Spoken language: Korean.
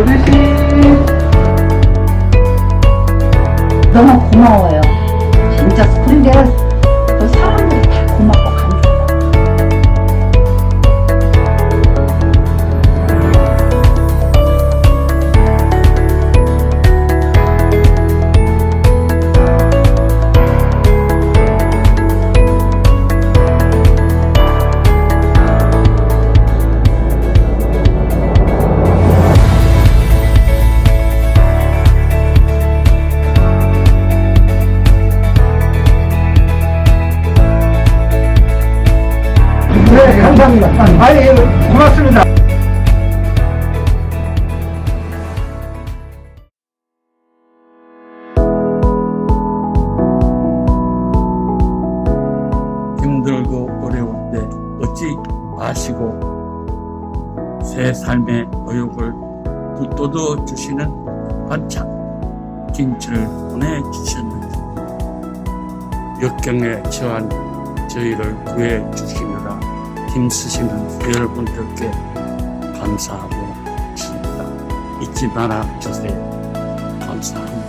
모르시 너무 고마워요. 진짜 스프링 댄스 감사합니다. 아니, 고맙습니다. 힘들고 어려울 때 얻지 마시고 새 삶의 어육을 붙돋워 주시는 반찬 김치를 보내주셨는지 역경에 처한 저희를 구해 주시느라 힘쓰시는 여러분들께 감사하고 있습니다. 잊지 말아 주세요. 감사합니다.